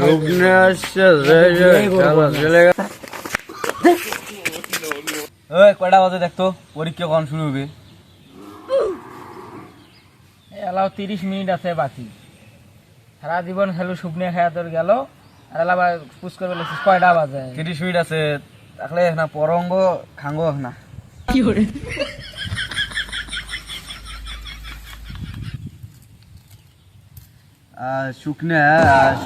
রুগ্নে আসছে ওই কয়টা বাজে দেখতো পরীক্ষা কখন শুরু হবে? এলাও তিরিশ মিনিট আছে বাকি। সারা জীবন খেলো শুকনে খায়া তোর গেল আর এলা পুষ করে বলেছিস কয়টা বাজে? তিরিশ মিনিট আছে তাহলে না পরঙ্গ খাঙ্গো না। আহ, শুকনে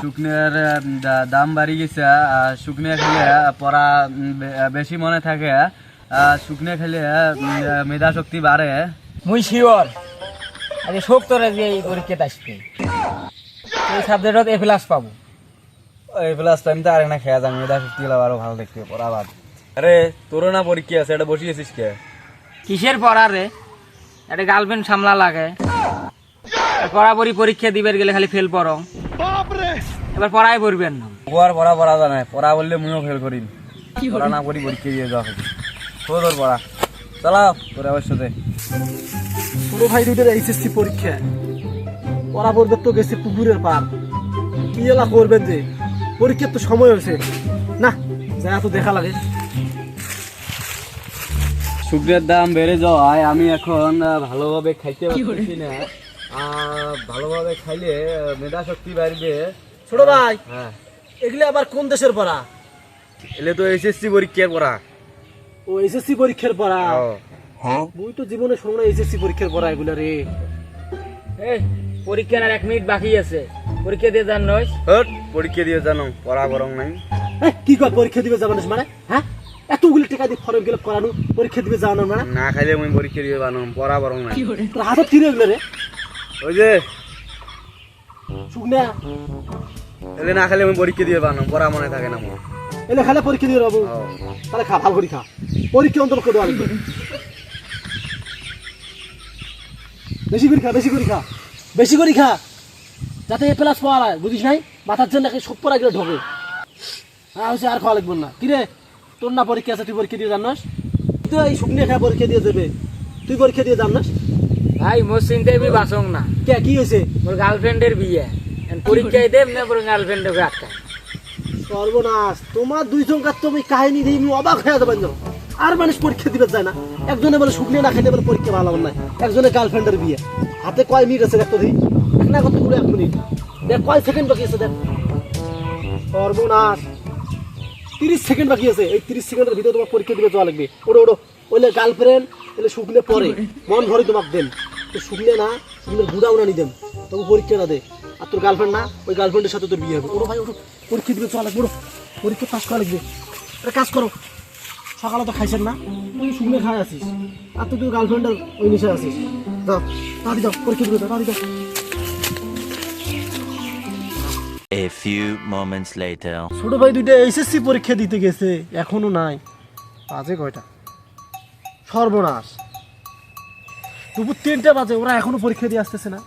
শুকনের দা- দাম বাড়ি গেছে শুকনে খেলে পড়া বেশি মনে থাকে আহ, শুকনে খেলে মেধা শক্তি বাড়ে। মুই শিওর আরে শোক তোর আজকে এই পরীক্ষাতে আসবে এই সাবজেক্টত এ প্লাস পাবো। এই প্লাস টাইম তো আর না খেয়া যান মেধা শক্তি আরও ভালো দেখতে পড়া বাদ। আরে তোর না পরীক্ষা আছে এটা বসিয়েছিস কে? কিসের পড়া রে? এটা গার্লফ্রেন্ড সামলা লাগে। পড়াপড়ি পরীক্ষা দিবার গেলে খালি ফেল পড়ো। এবার পড়াই পড়বেন না। আর পড়া পড়া জানে পড়া বললে মুইও ফেল পড়া না করি পরীক্ষা দিয়ে যাওয়া হবে। তোর পড়া। চালাও তোর ছোট ভাই দুইটার এইচএসসি পরীক্ষা। পড়া পড়বে তো গেছে পুকুরের পার। কি এলা করবেন যে? পরীক্ষার তো সময় হয়েছে। না যা তো দেখা লাগে। শুক্রের দাম বেড়ে যাওয়ায় আমি এখন ভালোভাবে খাইতে পারতেছি না। ভালোভাবে খাইলে মেধা শক্তি বাড়বে। ছোট ভাই হ্যাঁ। এগুলি আবার কোন দেশের পড়া? এলে তো এসএসসি পরীক্ষার পড়া। ও এইচএসসি পরীক্ষার পড়া। মুই তো জীবনে শুনো না এইচএসসি পরীক্ষার পড়া এগুলা রে। এই পরীক্ষার আর এক মিনিট বাকি আছে। পরীক্ষা দিয়ে যান নয় হট, পরীক্ষা দিয়ে জানো পড়া বরং নাই। কি কয় পরীক্ষা দিবে যাবেন মানে? হ্যাঁ? এতগুলি টাকা দিয়ে ফর্ম ফিল করানো পরীক্ষা দিবে যাওয়ানোর মানে? না খাইলে আমি পরীক্ষা দিয়ে বানো পড়া বরং নাই। তোর হাতত কি রে এগুলো রে। ওই যে। শুকনা। এলে না খাইলে আমি পরীক্ষা দিয়ে বানো পড়া মনে থাকে না মোর এলে খালে পরীক্ষা দিয়ে ও। তাহলে খা ভালো করে খা। পরীক্ষা অন্তর করে দেওয়া। বেশি করে খা বেশি করে খা। বেশি করে খা। যাতে এ প্লাস পাওয়া যায় বুঝিস নাই? মাথার জন্য সব পড়া গেলে ঢোকে। হ্যাঁ হচ্ছে আর খাওয়া লাগবে না। কিরে? তোর না পরীক্ষা আছে তুই পরীক্ষা দিয়ে জানাস? তুই এই শুকনিয়ে খা পরীক্ষা দিয়ে দেবে। তুই পরীক্ষা দিয়ে জানাস? ভাই মোর চিন্তায় বি বাসং না। কে কি হয়েছে মোর গার্লফ্রেন্ডের বিয়ে। পরীক্ষায় দেব না পরে গার্লফ্রেন্ডকে আটকায় সর্বনাশ তোমার দুইজন কার তুমি কাহিনী দিয়ে আমি অবাক হয়ে যাবেন। আর মানুষ পরীক্ষা দিবে যায় না। একজনে বলে শুকনিয়ে না খেতে বলে পরীক্ষা ভালো হবে না একজনে গার্লফ্রেন্ডের বিয়ে। হাতে কয় মিনিট আছে দেখতো দিই এক না কত পুরো এক মিনিট দেখ কয় সেকেন্ড বাকি আছে দেখ। সর্বনাশ তিরিশ সেকেন্ড বাকি আছে। এই তিরিশ সেকেন্ডের ভিতরে তোমার পরীক্ষা দিবে যাওয়া লাগবে। ওড়ো ওড়ো ওইলে গার্লফ্রেন্ড এলে শুকলে পরে মন ভরে তোমাকে দেন তো শুকলে না শুকলে বুড়াও না নি দেন। তবু পরীক্ষা না দে। আর তোর গার্লফ্রেন্ড না ওই গার্লফ্রেন্ডের সাথে তোর বিয়ে হবে। ওরো ভাই ওরো পরীক্ষা দিবে চলা ওরো পরীক্ষা পাস করা লাগবে। একটা কাজ করো। সকালে তো খাইছেন না তুই শুকনে খাই আছিস। আর তুই তোর গার্লফ্রেন্ডের ওই নিশে আছিস। যাও তাড়ি যাও পরীক্ষা দিবে যাও তাড়ি যাও। A few moments later. ছোট ভাই দুইটা এইচএসসি পরীক্ষা দিতে গেছে এখনও নাই। বাজে কয়টা? সর্বনাশ। দুপুর তিনটা বাজে ওরা এখনও পরীক্ষা দিয়ে আসতেছে না।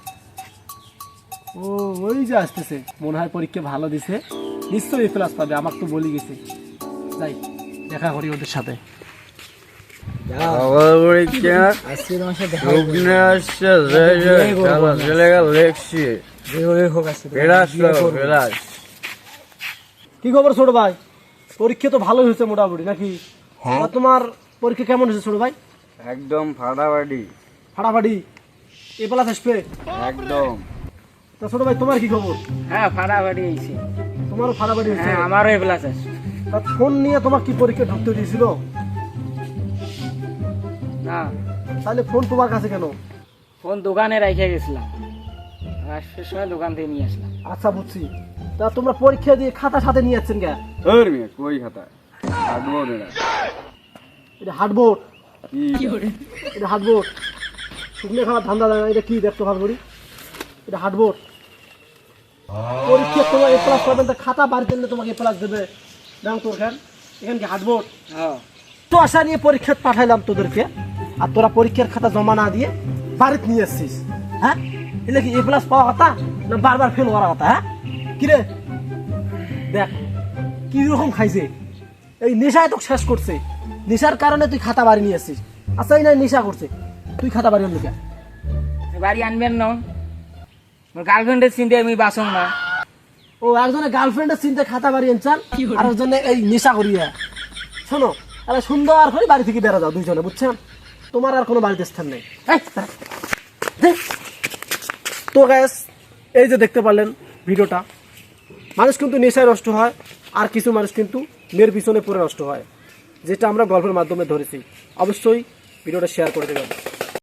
ও ওই যে আসতেছে। মনে হয় পরীক্ষা ভালো দিছে। নিশ্চয়ই প্লাস পাবে আমার তো বলি গেছে। যাই দেখা করি ওদের সাথে। কি খবর ছোট ভাই? পরীক্ষা তো ভালো হয়েছে মোটামুটি নাকি? আর তোমার পরীক্ষা কেমন হয়েছে ছোট ভাই? একদম ফাটাফাটি। ফাটাফাটি এ প্লাস আসবে একদম। তা ছোট ভাই তোমার কি খবর? হ্যাঁ ফাটাফাটি আইছি তোমারও ফাটাফাটি হয়েছে? হ্যাঁ আমারও এ প্লাস আছে তা ফোন নিয়ে তোমার কি পরীক্ষা ঢুকতে দিয়েছিল না। তাহলে ফোন তোমার কাছে কেন? ফোন দোকানে রেখে গেছিলাম। আসবার সময় দোকান থেকে নিয়ে আসলাম। আচ্ছা বুঝছি। তা তোমরা পরীক্ষা দিয়ে খাতা সাথে নিয়ে যাচ্ছেন কে? তোর মেয়ে কই খাতা? কাটবো না এটা হার্ডবোর্ড কি? এটা হার্ডবোর্ড শুকনো খাওয়ার ধান্দা দেয় না, এটা কি দেখতো ভালো করি? এটা হার্ডবোর্ড। পরীক্ষা তোমার এ প্লাস পাবেন তা খাতা বাড়িতে নিলে তোমাকে এ প্লাস দেবে। দেখো তোর খান এখানে কি হার্ডবোর্ড? হ্যাঁ। তো আশা নিয়ে পরীক্ষা পাঠাইলাম তোদেরকে। আর তোরা পরীক্ষার খাতা জমা না দিয়ে বাড়িতে নিয়ে আসছিস। হ্যাঁ? এলে কি এ প্লাস পাওয়া কথা? না বারবার ফেল করা কথা হ্যাঁ? কিরে দেখ কি রকম খাইছে? এই নেশায় তো শেষ করছে। নেশার কারণে তুই খাতা বাড়ি নিয়ে আসছিস। আচ্ছা এই না নেশা করছে। তুই খাতা বাড়ি আনলি কে? বাড়ি আনবেন না। গার্লফ্রেন্ডের চিন্তা আমি বাসং না। ও একজনে গার্লফ্রেন্ডের চিন্তা খাতা বাড়িয়ে চান আর একজনে এই নেশা করিয়া শোনো তাহলে সুন্দর করে বাড়ি থেকে বেড়া যাও দুইজনে বুঝছেন? তোমার আর কোনো বাড়িতে স্থান নেই। তো গ্যাস এই যে দেখতে পারলেন ভিডিওটা মানুষ কিন্তু নেশায় নষ্ট হয় আর কিছু মানুষ কিন্তু মেয়ের পিছনে পড়ে নষ্ট হয় যেটা আমরা গল্পের মাধ্যমে ধরেছি। অবশ্যই ভিডিওটা শেয়ার করে দেবেন।